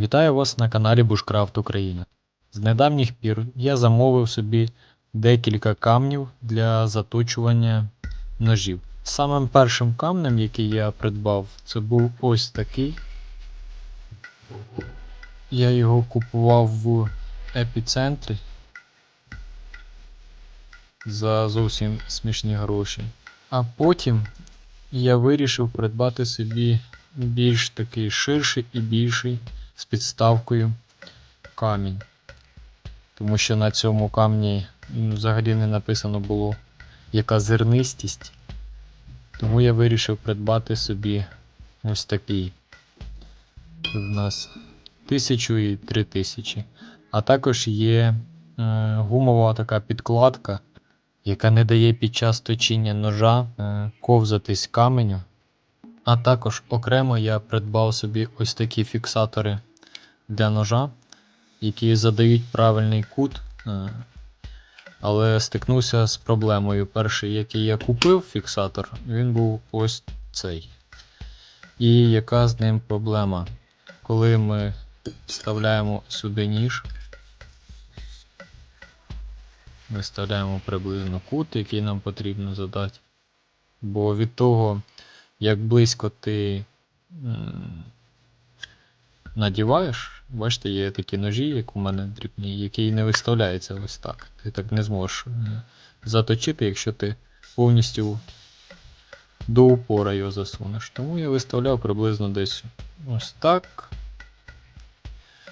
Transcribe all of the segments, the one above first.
Вітаю вас на каналі Bushcraft Україна. З недавніх пір я замовив собі декілька камнів для заточування ножів. Самим першим камнем, який я придбав, це був ось такий. Я його купував в епіцентрі за зовсім смішні гроші. А потім я вирішив придбати собі більш такий ширший і більший з підставкою камінь. Тому що на цьому камні взагалі не написано було, яка зернистість. Тому я вирішив придбати собі ось такий. В нас 1000 і 3000. А також є е, гумова така підкладка, яка не дає під час точіння ножа е, ковзатись каменю. А також окремо я придбав собі ось такі фіксатори для ножа, які задають правильний кут. е, Але стикнувся з проблемою. Перший, який я купив фіксатор, він був ось цей. І яка з ним проблема? Коли ми вставляємо сюди ніж, виставляємо приблизно кут, який нам потрібно задати. Бо від того, як близько ти надіваєш, бачите, є такі ножі, як у мене дрібні, які не виставляються ось так. Ти так не зможеш е, заточити, якщо ти повністю до упора його засунеш. Тому я виставляв приблизно десь ось так.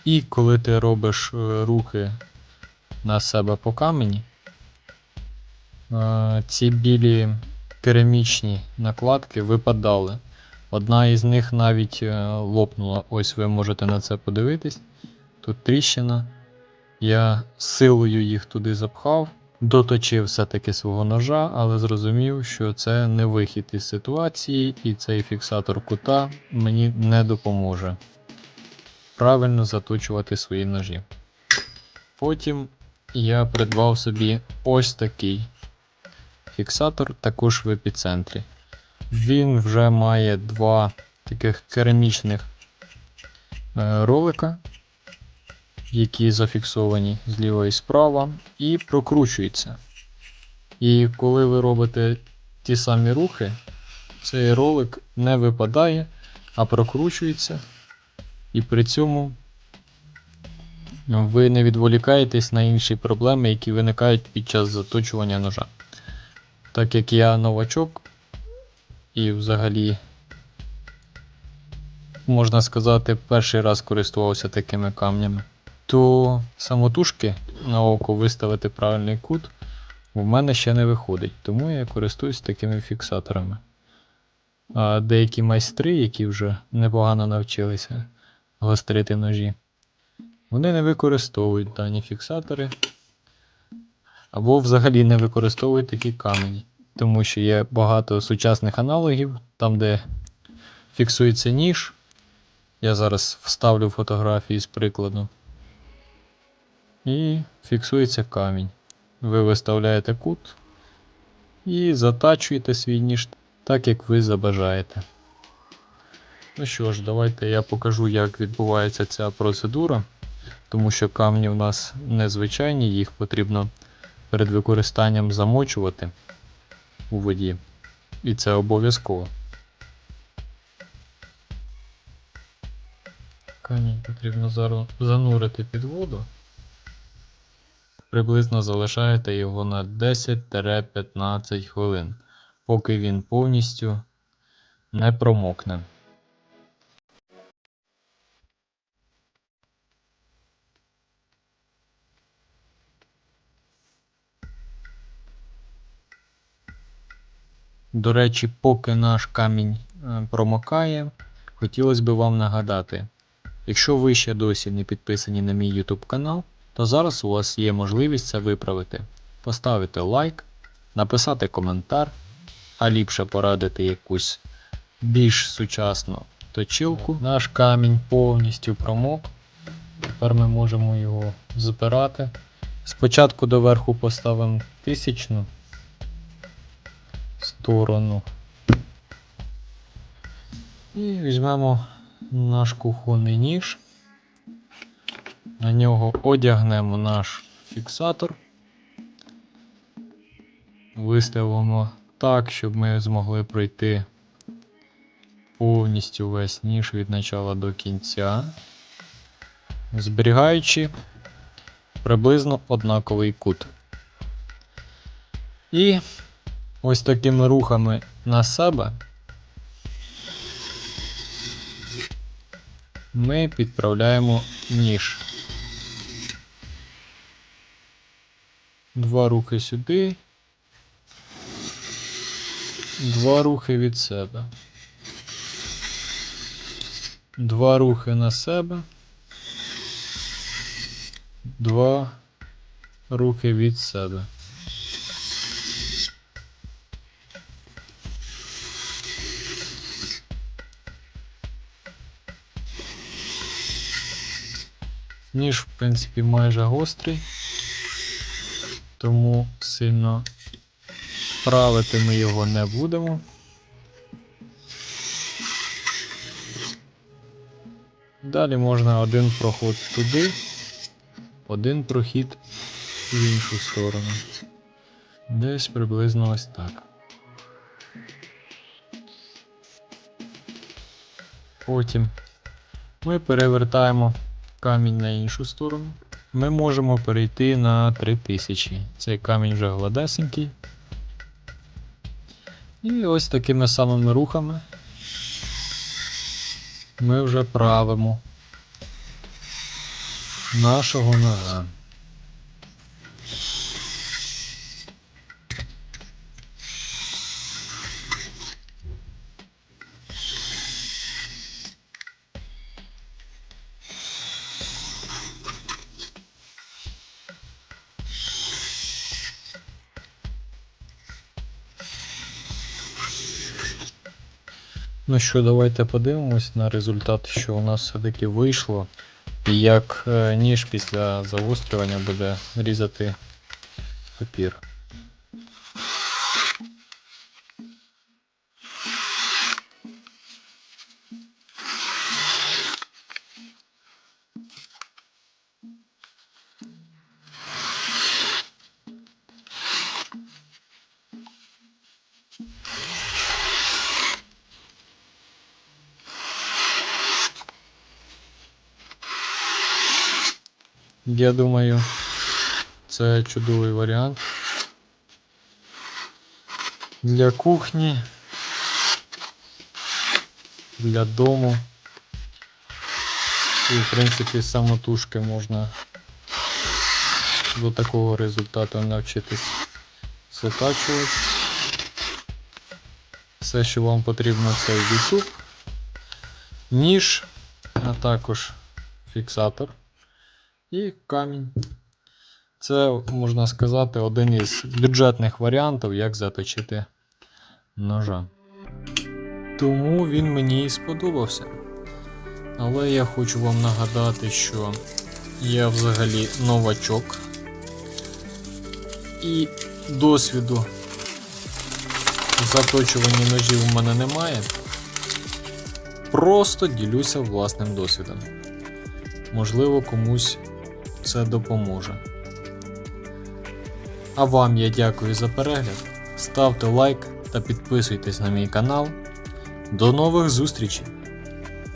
І коли ти робиш е, рухи на себе по камені, е, ці білі керамічні накладки випадали. Одна із них навіть е, лопнула. Ось ви можете на це подивитись. Тут тріщина. Я силою їх туди запхав, доточив все-таки свого ножа, але зрозумів, що це не вихід із ситуації, і цей фіксатор кута мені не допоможе правильно заточувати свої ножі. Потім я придбав собі ось такий фіксатор, також в епіцентрі. Він вже має два таких керамічних е, ролика, які зафіксовані зліва і справа, і прокручуються. І коли ви робите ті самі рухи, цей ролик не випадає, а прокручується. І при цьому ви не відволікаєтесь на інші проблеми, які виникають під час заточування ножа. Так як я новачок і взагалі, можна сказати, перший раз користувався такими камнями, то самотужки на око виставити правильний кут в мене ще не виходить, тому я користуюсь такими фіксаторами. А деякі майстри, які вже непогано навчилися гострити ножі, вони не використовують дані фіксатори або взагалі не використовують такі камені. Тому що є багато сучасних аналогів, там, де фіксується ніж. Я зараз вставлю фотографії з прикладу. І фіксується камінь. Ви виставляєте кут і затачуєте свій ніж так, як ви забажаєте. Ну що ж, давайте я покажу, як відбувається ця процедура, тому що камні у нас незвичайні, їх потрібно перед використанням замочувати у воді. І це обов'язково. Камінь потрібно занурити під воду. Приблизно залишаєте його на 10-15 хвилин, поки він повністю не промокне. До речі, поки наш камінь е, промокає, хотілося б вам нагадати, якщо ви ще досі не підписані на мій YouTube канал, то зараз у вас є можливість це виправити. Поставити лайк, написати коментар, а ліпше порадити якусь більш сучасну точилку. Наш камінь повністю промок. Тепер ми можемо його збирати. Спочатку доверху поставимо тисячну сторону. І візьмемо наш кухонний ніж На нього одягнемо наш фіксатор. Виставимо так, щоб ми змогли пройти повністю весь ніж від начала до кінця, зберігаючи приблизно однаковий кут. І ось такими рухами на себе ми підправляємо ніж. Два рухи сюди. Два рухи від себе. Два рухи на себе. Два рухи від себе. Ніж, в принципі, майже гострий, тому сильно правити ми його не будемо. Далі можна один проход туди, один прохід в іншу сторону. Десь приблизно ось так. Потім ми перевертаємо камінь на іншу сторону. Ми можемо перейти на 3000. Цей камінь вже гладесенький. І ось такими самими рухами ми вже правимо нашого ножа. Ну що, давайте подивимось на результат, що у нас все-таки вийшло. І як е, ніж після загострювання буде різати папір. Я думаю, це чудовий варіант. Для кухні, для дому. І, в принципі, самотужки можна до такого результату навчитись затачувати. Все, що вам потрібно, це YouTube, ніж, а також фіксатор і камінь. Це, можна сказати, один із бюджетних варіантів, як заточити ножа. Тому він мені і сподобався. Але я хочу вам нагадати, що я взагалі новачок. І досвіду в заточуванні ножів у мене немає. Просто ділюся власним досвідом. Можливо, комусь це допоможе. А вам я дякую за перегляд. Ставте лайк та підписуйтесь на мій канал. До нових зустрічей!